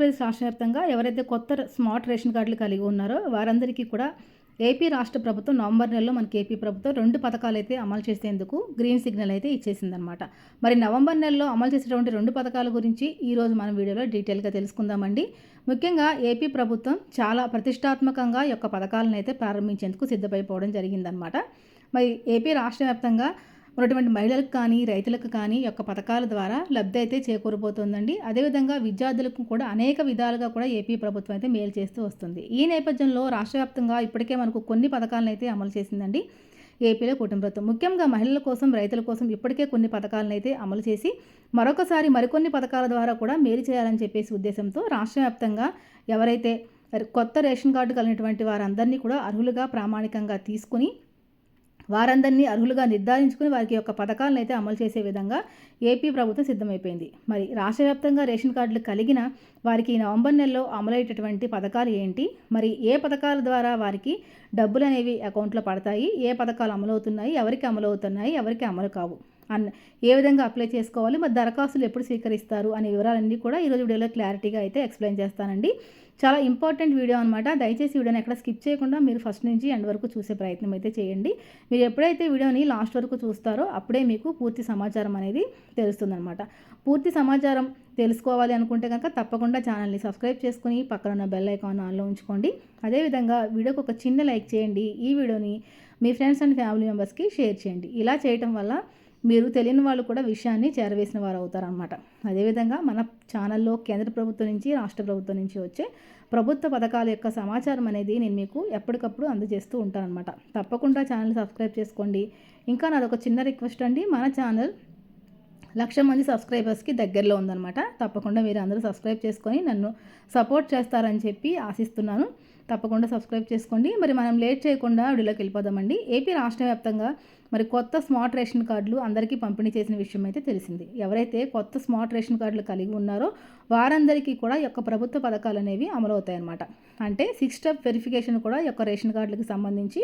ఆంధ్రప్రదేశ్ రాష్ట్ర వ్యాప్తంగా ఎవరైతే కొత్త స్మార్ట్ రేషన్ కార్డులు కలిగి ఉన్నారో వారందరికీ కూడా ఏపీ రాష్ట్ర ప్రభుత్వం నవంబర్ నెలలో మనకి ఏపీ ప్రభుత్వం రెండు పథకాలు అయితే అమలు చేసేందుకు గ్రీన్ సిగ్నల్ అయితే ఇచ్చేసిందనమాట మరి నవంబర్ నెలలో అమలు చేసేటువంటి రెండు పథకాల గురించి ఈరోజు మనం వీడియోలో డీటెయిల్గా తెలుసుకుందామండి. ముఖ్యంగా ఏపీ ప్రభుత్వం చాలా ప్రతిష్టాత్మకంగా యొక్క పథకాలను అయితే ప్రారంభించేందుకు సిద్ధమైపోవడం జరిగిందనమాట మరి ఏపీ రాష్ట్ర వ్యాప్తంగా ఉన్నటువంటి మహిళలకు కానీ రైతులకు కానీ యొక్క పథకాల ద్వారా లబ్ధి అయితే చేకూరబోతోందండి. అదేవిధంగా విద్యార్థులకు కూడా అనేక విధాలుగా కూడా ఏపీ ప్రభుత్వం అయితే మేలు చేస్తూ వస్తుంది. ఈ నేపథ్యంలో రాష్ట్ర వ్యాప్తంగా ఇప్పటికే మనకు కొన్ని పథకాలను అయితే అమలు చేసిందండి ఏపీలో కుటుంబ ప్రభుత్వం. ముఖ్యంగా మహిళల కోసం రైతుల కోసం ఇప్పటికే కొన్ని పథకాలను అయితే అమలు చేసి మరొకసారి మరికొన్ని పథకాల ద్వారా కూడా మేలు చేయాలని చెప్పేసి ఉద్దేశంతో రాష్ట్ర వ్యాప్తంగా ఎవరైతే కొత్త రేషన్ కార్డు కలిగినటువంటి వారందరినీ కూడా అర్హులుగా ప్రామాణికంగా తీసుకుని వారందరినీ అర్హులుగా నిర్ధారించుకుని వారికి యొక్క పథకాలను అయితే అమలు చేసే విధంగా ఏపీ ప్రభుత్వం సిద్ధమైపోయింది. మరి రాష్ట్ర వ్యాప్తంగా రేషన్ కార్డులు కలిగిన వారికి నవంబర్ నెలలో అమలయ్యేటటువంటి పథకాలు ఏంటి? మరి ఏ పథకాల ద్వారా వారికి డబ్బులు అనేవి అకౌంట్లో పడతాయి? ఏ పథకాలు అమలవుతున్నాయి? ఎవరికి అమలవుతున్నాయి? ఎవరికి అమలు కావు? అన్న ఏ విధంగా అప్లై చేసుకోవాలి? మరి దరఖాస్తులు ఎప్పుడు స్వీకరిస్తారు? అనే వివరాలన్నీ కూడా ఈరోజు వీడియోలో క్లారిటీగా అయితే ఎక్స్ప్లెయిన్ చేస్తానండి. చాలా ఇంపార్టెంట్ వీడియో అనమాట దయచేసి వీడియోని ఎక్కడ స్కిప్ చేయకుండా మీరు ఫస్ట్ నుంచి ఎండ్ వరకు చూసే ప్రయత్నం అయితే చేయండి. మీరు ఎప్పుడైతే వీడియోని లాస్ట్ వరకు చూస్తారో అప్పుడే మీకు పూర్తి సమాచారం అనేది తెలుస్తుందన్నమాట. పూర్తి సమాచారం తెలుసుకోవాలి అనుకుంటే కనుక తప్పకుండా ఛానల్ని సబ్స్క్రైబ్ చేసుకుని పక్కన ఉన్న బెల్ ఐకాన్ ఆన్లో ఉంచుకోండి. అదేవిధంగా వీడియోకి ఒక చిన్న లైక్ చేయండి. ఈ వీడియోని మీ ఫ్రెండ్స్ అండ్ ఫ్యామిలీ మెంబర్స్కి షేర్ చేయండి. ఇలా చేయటం వల్ల మీరు తెలియని వాళ్ళు కూడా విషయాన్ని చేరవేసిన వారు అవుతారనమాట అదేవిధంగా మన ఛానల్లో కేంద్ర ప్రభుత్వం నుంచి రాష్ట్ర ప్రభుత్వం నుంచి వచ్చే ప్రభుత్వ పథకాల యొక్క సమాచారం అనేది నేను మీకు ఎప్పటికప్పుడు అందజేస్తూ ఉంటానమాట తప్పకుండా ఛానల్ సబ్స్క్రైబ్ చేసుకోండి. ఇంకా నాదొక చిన్న రిక్వెస్ట్ అండి. మన ఛానల్ లక్ష మంది సబ్స్క్రైబర్స్కి దగ్గరలో ఉందన్నమాట. తప్పకుండా మీరు అందరూ సబ్స్క్రైబ్ చేసుకొని నన్ను సపోర్ట్ చేస్తారని చెప్పి ఆశిస్తున్నాను. తప్పకుండా సబ్స్క్రైబ్ చేసుకోండి. మరి మనం లేట్ చేయకుండా వీడియోలోకి వెళ్ళిపోదామండి. ఏపీ రాష్ట్ర వ్యాప్తంగా మరి కొత్త స్మార్ట్ రేషన్ కార్డులు అందరికీ పంపిణీ చేసిన విషయం అయితే తెలిసింది. ఎవరైతే కొత్త స్మార్ట్ రేషన్ కార్డులు కలిగి ఉన్నారో వారందరికీ కూడా యొక్క ప్రభుత్వ పథకాలు అనేవి అమలవుతాయన్నమాట. అంటే సిక్స్ స్టెప్ వెరిఫికేషన్ కూడా యొక్క రేషన్ కార్డులకు సంబంధించి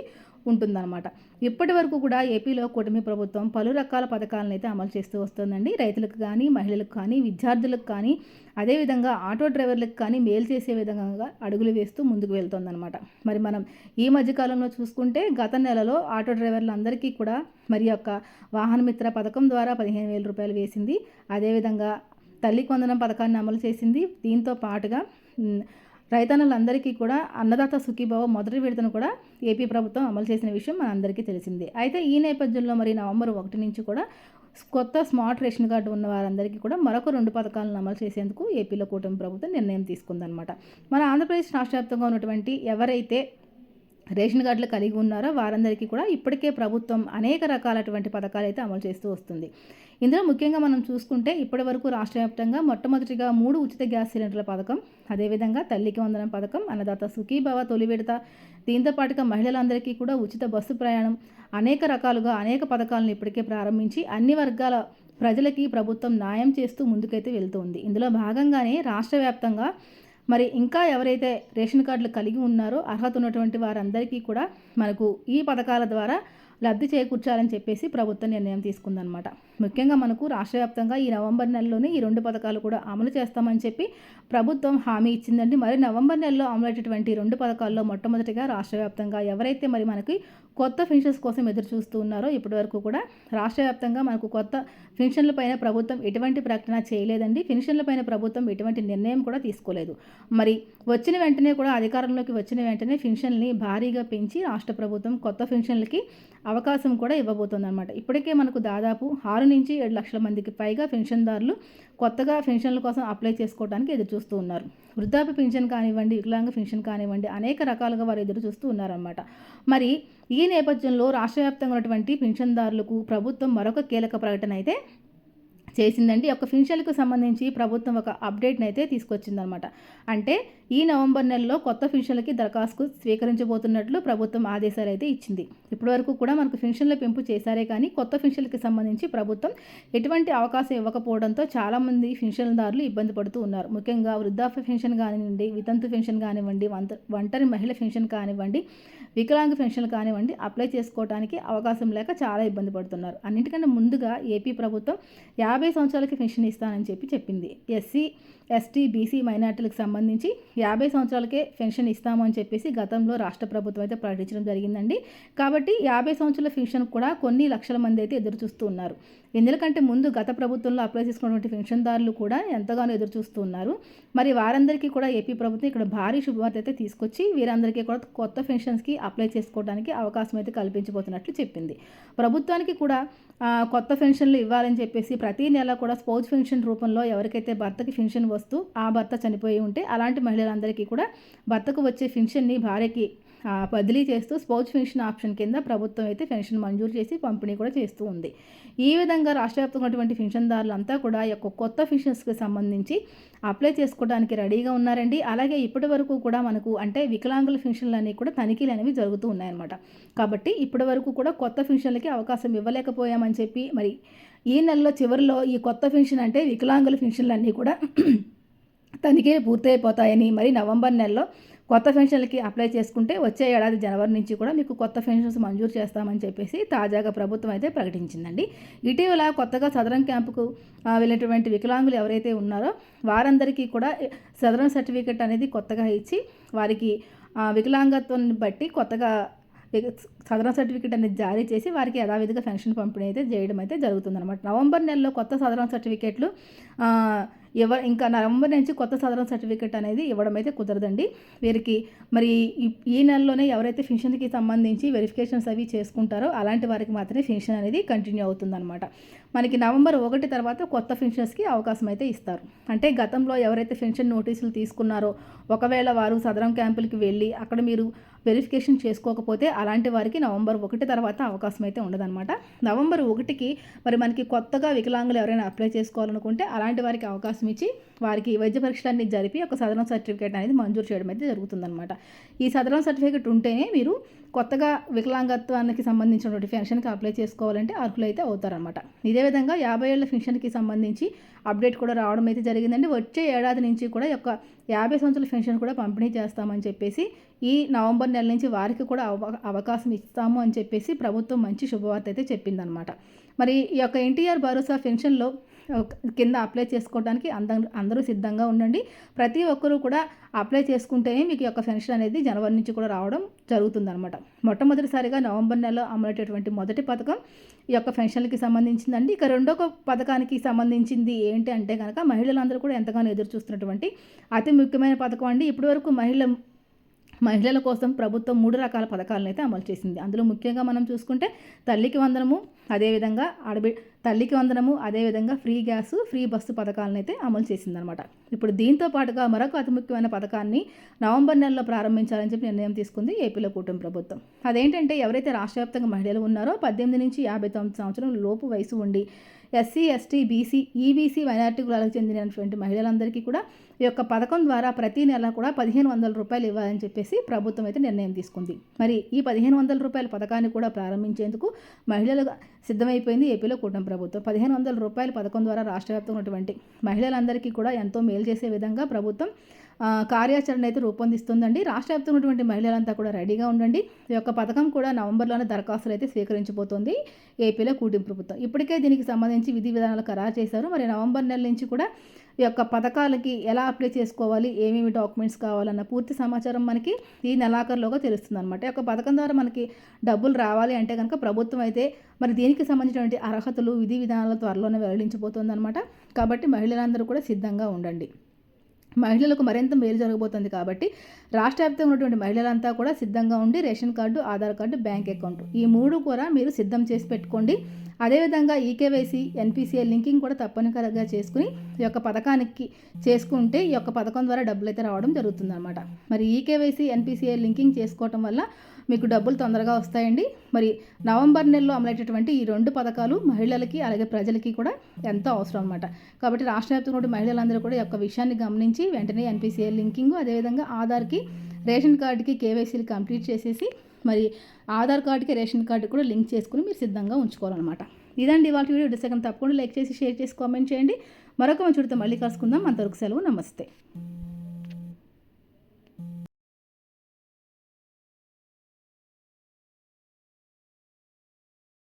ఉంటుందన్నమాట. ఇప్పటి వరకు కూడా ఏపీలో కూటమి ప్రభుత్వం పలు రకాల పథకాలను అయితే అమలు చేస్తూ వస్తుందండి. రైతులకు కానీ మహిళలకు కానీ విద్యార్థులకు కానీ అదేవిధంగా ఆటో డ్రైవర్లకు కానీ మేలు చేసే విధంగా అడుగులు వేస్తూ ముందుకు వెళ్తుందన్నమాట. మరి మనం ఈ మధ్యకాలంలో చూసుకుంటే గత నెలలో ఆటో డ్రైవర్లందరికీ కూడా మరి యొక్క వాహనమిత్ర పథకం ద్వారా పదిహేను వేల రూపాయలు వేసింది. అదేవిధంగా తల్లి కొందనం పథకాన్ని అమలు చేసింది. దీంతో పాటుగా రైతన్నులందరికీ కూడా అన్నదాత సుఖీభావ మొదటి విడతను కూడా ఏపీ ప్రభుత్వం అమలు చేసిన విషయం మనందరికీ తెలిసిందే. అయితే ఈ నేపథ్యంలో మరి నవంబర్ ఒకటి నుంచి కూడా కొత్త స్మార్ట్ రేషన్ కార్డు ఉన్న వారందరికీ కూడా మరొక రెండు పథకాలను అమలు చేసేందుకు ఏపీలో కూటమి ప్రభుత్వం నిర్ణయం తీసుకుందనమాట మన ఆంధ్రప్రదేశ్ రాష్ట్ర వ్యాప్తంగా ఉన్నటువంటి ఎవరైతే రేషన్ కార్డులు కలిగి ఉన్నారో వారందరికీ కూడా ఇప్పటికే ప్రభుత్వం అనేక రకాలటువంటి పథకాలు అయితే అమలు చేస్తూ వస్తుంది. ఇందులో ముఖ్యంగా మనం చూసుకుంటే ఇప్పటి వరకు రాష్ట్ర వ్యాప్తంగా మొట్టమొదటిగా మూడు ఉచిత గ్యాస్ సిలిండర్ల పథకం అదేవిధంగా తల్లికి వందనం పథకం అన్నదాత సుఖీభవ తొలి విడత దీంతో పాటుగా మహిళలందరికీ కూడా ఉచిత బస్సు ప్రయాణం అనేక రకాలుగా అనేక పథకాలను ఇప్పటికే ప్రారంభించి అన్ని వర్గాల ప్రజలకి ప్రభుత్వం న్యాయం చేస్తూ ముందుకైతే వెళ్తుంది ఇందులో భాగంగానే రాష్ట్ర వ్యాప్తంగా మరి ఇంకా ఎవరైతే రేషన్ కార్డులు కలిగి ఉన్నారో అర్హత ఉన్నటువంటి వారందరికీ కూడా మనకు ఈ పథకాల ద్వారా లబ్ధి చేకూర్చాలని చెప్పేసి ప్రభుత్వం నిర్ణయం తీసుకుందనమాట ముఖ్యంగా మనకు రాష్ట్ర వ్యాప్తంగా ఈ నవంబర్ నెలలోనే ఈ రెండు పథకాలు కూడా అమలు చేస్తామని చెప్పి ప్రభుత్వం హామీ ఇచ్చిందండి. మరి నవంబర్ నెలలో అమలైనటువంటి రెండు పథకాల్లో మొట్టమొదటిగా రాష్ట్ర వ్యాప్తంగా ఎవరైతే మరి మనకి కొత్త పెన్షన్స్ కోసం ఎదురు చూస్తూ ఉన్నారో ఇప్పటివరకు కూడా రాష్ట్ర వ్యాప్తంగా మనకు కొత్త పెన్షన్లపైన ప్రభుత్వం ఎటువంటి ప్రకటన చేయలేదండి. పెన్షన్లపైన ప్రభుత్వం ఎటువంటి నిర్ణయం కూడా తీసుకోలేదు. మరి వచ్చిన వెంటనే కూడా అధికారంలోకి వచ్చిన వెంటనే పెన్షన్ని భారీగా పెంచి రాష్ట్ర ప్రభుత్వం కొత్త పెన్షన్లకి అవకాశం కూడా ఇవ్వబోతుందన్నమాట. ఇప్పటికే మనకు దాదాపు ఆరు నుంచి ఏడు లక్షల మందికి పైగా పెన్షన్దారులు కొత్తగా పెన్షన్ల కోసం అప్లై చేసుకోవడానికి ఎదురు చూస్తూ ఉన్నారు. వృద్ధాప్య పెన్షన్ కానివ్వండి వికలాంగ పెన్షన్ కానివ్వండి అనేక రకాలుగా వారు ఎదురు చూస్తూ ఉన్నారన్నమాట. మరి ఈ నేపథ్యంలో రాష్ట్ర వ్యాప్తంగా ఉన్నటువంటి పెన్షన్దారులకు ప్రభుత్వం మరొక కీలక ప్రకటన అయితే చేసిందండి. ఒక ఫిన్షన్లకు సంబంధించి ప్రభుత్వం ఒక అప్డేట్ని అయితే తీసుకొచ్చిందనమాట. అంటే ఈ నవంబర్ నెలలో కొత్త ఫిన్షన్లకి దరఖాస్తు స్వీకరించబోతున్నట్లు ప్రభుత్వం ఆదేశాలు అయితే ఇచ్చింది. ఇప్పటివరకు కూడా మనకు ఫిన్షన్ల పెంపు చేశారే కానీ కొత్త ఫిన్షన్లకి సంబంధించి ప్రభుత్వం ఎటువంటి అవకాశం ఇవ్వకపోవడంతో చాలామంది ఫిన్షన్దారులు ఇబ్బంది పడుతూ ఉన్నారు. ముఖ్యంగా వృద్ధాప్య పెన్షన్ కానివ్వండి వితంతు పెన్షన్ కానివ్వండి వంత ఒంటరి మహిళ పెన్షన్ కానివ్వండి వికలాంగ పెన్షన్లు కానివ్వండి అప్లై చేసుకోవడానికి అవకాశం లేక చాలా ఇబ్బంది పడుతున్నారు. అన్నింటికంటే ముందుగా ఏపీ ప్రభుత్వం యాభై సంవత్సరాలకి పెన్షన్ ఇస్తానని చెప్పి చెప్పింది. ఎస్సీ ఎస్టీ బీసీ మైనార్టీలకు సంబంధించి యాభై సంవత్సరాలకే పెన్షన్ ఇస్తాము అని చెప్పేసి గతంలో రాష్ట్ర ప్రభుత్వం అయితే ప్రకటించడం జరిగిందండి. కాబట్టి యాభై సంవత్సరాల పెన్షన్ కూడా కొన్ని లక్షల మంది అయితే ఎదురు చూస్తూ ఉన్నారు ఎందుకంటే ముందు గత ప్రభుత్వంలో అప్లై చేసుకున్నటువంటి పెన్షన్దారులు కూడా ఎంతగానో ఎదురు చూస్తూ ఉన్నారు. మరి వారందరికీ కూడా ఏపీ ప్రభుత్వం ఇక్కడ భారీ శుభవార్త అయితే తీసుకొచ్చి వీరందరికీ కూడా కొత్త పెన్షన్స్కి అప్లై చేసుకోవడానికి అవకాశం అయితే కల్పించబోతున్నట్లు చెప్పింది. ప్రభుత్వానికి కూడా కొత్త పెన్షన్లు ఇవ్వాలని చెప్పేసి ప్రతి నెల కూడా స్పోజ్ పెన్షన్ రూపంలో ఎవరికైతే భర్తకి పెన్షన్ వస్తూ ఆ భర్త చనిపోయి ఉంటే అలాంటి మహిళలందరికీ కూడా భర్తకు వచ్చే పెన్షన్ని భార్యకి బదిలీ చేస్తూ స్పౌచ్ పెన్షన్ ఆప్షన్ కింద ప్రభుత్వం అయితే పెన్షన్ మంజూరు చేసి పంపిణీ కూడా చేస్తూ ఉంది. ఈ విధంగా రాష్ట్ర వ్యాప్తంగా పెన్షన్దారులంతా కూడా ఈ యొక్క కొత్త పెన్షన్స్కి సంబంధించి అప్లై చేసుకోవడానికి రెడీగా ఉన్నారండి. అలాగే ఇప్పటి వరకు కూడా మనకు అంటే వికలాంగుల పెన్షన్లు అనేవి కూడా తనిఖీలు అనేవి జరుగుతూ ఉన్నాయన్నమాట. కాబట్టి ఇప్పటి వరకు కూడా కొత్త పెన్షన్లకి అవకాశం ఇవ్వలేకపోయామని చెప్పి మరి ఈ నెలలో చివరిలో ఈ కొత్త పెన్షన్ అంటే వికలాంగుల పెన్షన్లు అన్నీ కూడా తనిఖీలు పూర్తయిపోతాయని మరి నవంబర్ నెలలో కొత్త పెన్షన్లకి అప్లై చేసుకుంటే వచ్చే ఏడాది జనవరి నుంచి కూడా మీకు కొత్త పెన్షన్స్ మంజూరు చేస్తామని చెప్పేసి తాజాగా ప్రభుత్వం అయితే ప్రకటించిందండి. ఇటీవల కొత్తగా సదరం క్యాంపుకు వెళ్ళినటువంటి వికలాంగులు ఎవరైతే ఉన్నారో వారందరికీ కూడా సదరం సర్టిఫికెట్ అనేది కొత్తగా ఇచ్చి వారికి వికలాంగత్వాన్ని బట్టి కొత్తగా సదరన్ సర్టిఫికేట్ అనేది జారీ చేసి వారికి యథావిధిగా పెన్షన్ పంపిణీ అయితే చేయడం అయితే జరుగుతుందన్నమాట. నవంబర్ నెలలో కొత్త సదరన్ సర్టిఫికేట్లు ఎవరు ఇంకా నవంబర్ నుంచి కొత్త సదరన్ సర్టిఫికేట్ అనేది ఇవ్వడం అయితే కుదరదండి. వీరికి మరి ఈ నెలలోనే ఎవరైతే పెన్షన్కి సంబంధించి వెరిఫికేషన్స్ అవి చేసుకుంటారో అలాంటి వారికి మాత్రమే పెన్షన్ అనేది కంటిన్యూ అవుతుందన్నమాట. మనకి నవంబర్ ఒకటి తర్వాత కొత్త పెన్షన్స్కి అవకాశం అయితే ఇస్తారు. అంటే గతంలో ఎవరైతే పెన్షన్ నోటీసులు తీసుకున్నారో ఒకవేళ వారు సదరం క్యాంపులకి వెళ్ళి అక్కడ మీరు వెరిఫికేషన్ చేసుకోకపోతే అలాంటి వారికి నవంబర్ ఒకటి తర్వాత అవకాశం అయితే ఉండదన్నమాట. నవంబర్ ఒకటికి మరి మనకి కొత్తగా వికలాంగులు ఎవరైనా అప్లై చేసుకోవాలనుకుంటే అలాంటి వారికి అవకాశం ఇచ్చి వారికి వైద్య పరీక్షలన్నీ జరిపి ఒక సదరం సర్టిఫికేట్ అనేది మంజూరు చేయడం అయితే జరుగుతుందన్నమాట. ఈ సదరం సర్టిఫికేట్ ఉంటేనే మీరు కొత్తగా వికలాంగత్వానికి సంబంధించినటువంటి పెన్షన్కి అప్లై చేసుకోవాలంటే అర్హులైతే అయితే అవుతారనమాట ఇదే విధంగా యాభై ఏళ్ళ పెన్షన్కి సంబంధించి అప్డేట్ కూడా రావడం అయితే జరిగిందండి. వచ్చే ఏడాది నుంచి కూడా యొక్క యాభై సంవత్సరాల పెన్షన్ కూడా పంపిణీ చేస్తామని చెప్పేసి ఈ నవంబర్ నెల నుంచి వారికి కూడా అవకాశం ఇస్తాము అని చెప్పేసి ప్రభుత్వం మంచి శుభవార్త అయితే చెప్పిందనమాట మరి ఈ యొక్క ఎన్టీఆర్ భరోసా పెన్షన్లో కింద అప్లై చేసుకోవడానికి అందరూ సిద్ధంగా ఉండండి. ప్రతి ఒక్కరూ కూడా అప్లై చేసుకుంటేనే మీకు యొక్క పెన్షన్ అనేది జనవరి నుంచి కూడా రావడం జరుగుతుందన్నమాట. మొట్టమొదటిసారిగా నవంబర్ నెలలో అమలైనటువంటి మొదటి పథకం ఈ యొక్క పెన్షన్లకి సంబంధించిందండి. ఇక రెండో పథకానికి సంబంధించింది ఏంటి అంటే కనుక మహిళలందరూ కూడా ఎంతగానో ఎదురు చూస్తున్నటువంటి అతి ముఖ్యమైన పథకం అండి. ఇప్పటివరకు మహిళ మహిళల కోసం ప్రభుత్వం మూడు రకాల పథకాలను అయితే అమలు చేసింది. అందులో ముఖ్యంగా మనం చూసుకుంటే తల్లికి వందనము అదేవిధంగా ఆడబి తల్లికి వందనము అదేవిధంగా ఫ్రీ గ్యాస్ ఫ్రీ బస్సు పథకాలను అయితే అమలు చేసిందనమాట ఇప్పుడు దీంతో పాటుగా మరొక అతి ముఖ్యమైన పథకాన్ని నవంబర్ నెలలో ప్రారంభించాలని చెప్పి నిర్ణయం తీసుకుంది ఏపీలో కూటమి ప్రభుత్వం. అదేంటంటే ఎవరైతే రాష్ట్ర వ్యాప్తంగా మహిళలు ఉన్నారో పద్దెనిమిది నుంచి యాభై తొమ్మిది సంవత్సరం లోపు వయసు ఉండి SC ST BC EBC minority కులాలకు చెందినటువంటి మహిళలందరికీ కూడా ఈ యొక్క పథకం ద్వారా ప్రతి నెల కూడా పదిహేను వందల రూపాయలు ఇవ్వాలని చెప్పేసి ప్రభుత్వం అయితే నిర్ణయం తీసుకుంది. మరి ఈ పదిహేను వందల రూపాయల పథకాన్ని కూడా ప్రారంభించేందుకు మహిళలు సిద్ధమైపోయింది ఏపీలో కూటమి ప్రభుత్వం. పదిహేను వందల రూపాయల పథకం ద్వారా రాష్ట్ర వ్యాప్తంగా ఉన్నటువంటి మహిళలందరికీ కూడా ఎంతో మేలు చేసే విధంగా ప్రభుత్వం కార్యాచరణ అయితే రూపొందిస్తుందండి. రాష్ట్ర వ్యాప్తంగా ఉన్నటువంటి మహిళలంతా కూడా రెడీగా ఉండండి. ఈ యొక్క పథకం కూడా నవంబర్లోనే దరఖాస్తులు అయితే స్వీకరించబోతోంది ఏపీలో కూటమి ప్రభుత్వం. ఇప్పటికే దీనికి సంబంధించి విధి విధానాలు ఖరారు చేశారు. మరి నవంబర్ నెల నుంచి కూడా ఈ యొక్క పథకాలకి ఎలా అప్లై చేసుకోవాలి? ఏమేమి డాక్యుమెంట్స్ కావాలన్న పూర్తి సమాచారం మనకి ఈ నెలాఖరులోగా తెలుస్తుంది అనమాట ఈ యొక్క పథకం ద్వారా మనకి డబ్బులు రావాలి అంటే కనుక ప్రభుత్వం అయితే మరి దీనికి సంబంధించినటువంటి అర్హతలు విధి విధానాల త్వరలోనే వెల్లడించబోతుంది అనమాట కాబట్టి మహిళలందరూ కూడా సిద్ధంగా ఉండండి. మహిళలకు మరింత మేలు జరగబోతుంది కాబట్టి రాష్ట్ర వ్యాప్తంగా ఉన్నటువంటి మహిళలంతా కూడా సిద్ధంగా ఉండి ration card Aadhaar card bank account. ఈ మూడు కూడా మీరు సిద్ధం చేసి పెట్టుకోండి. అదేవిధంగా ఈకేవైసీ ఎన్పిసిఐ లింకింగ్ కూడా తప్పనిసరిగా చేసుకుని ఈ యొక్క పథకానికి చేసుకుంటే ఈ యొక్క పథకం ద్వారా డబ్బులు అయితే రావడం జరుగుతుందన్నమాట. మరి ఈకేవైసీ ఎన్పిసిఐ లింకింగ్ చేసుకోవటం వల్ల మీకు డబ్బులు తొందరగా వస్తాయండి. మరి నవంబర్ నెలలో అమలైనటువంటి ఈ రెండు పథకాలు మహిళలకి అలాగే ప్రజలకి కూడా ఎంతో అవసరం అనమాట కాబట్టి రాష్ట్ర వ్యాప్తంగా మహిళలందరూ కూడా ఈ యొక్క విషయాన్ని గమనించి వెంటనే ఎన్పిసిఐ లింకింగ్ అదేవిధంగా ఆధార్కి రేషన్ కార్డుకి కేవైసీలు కంప్లీట్ చేసేసి మరి ఆధార్ కార్డుకి రేషన్ కార్డు కూడా లింక్ చేసుకుని మీరు సిద్ధంగా ఉంచుకోవాలన్నమాట. ఇదండి వాళ్ళ వీడియో. డిసెకండ్ తప్పకుండా లైక్ చేసి షేర్ చేసి కామెంట్ చేయండి. మరొక మంచి మళ్ళీ కలుసుకుందాం. అంతవరకు సెలవు. నమస్తే.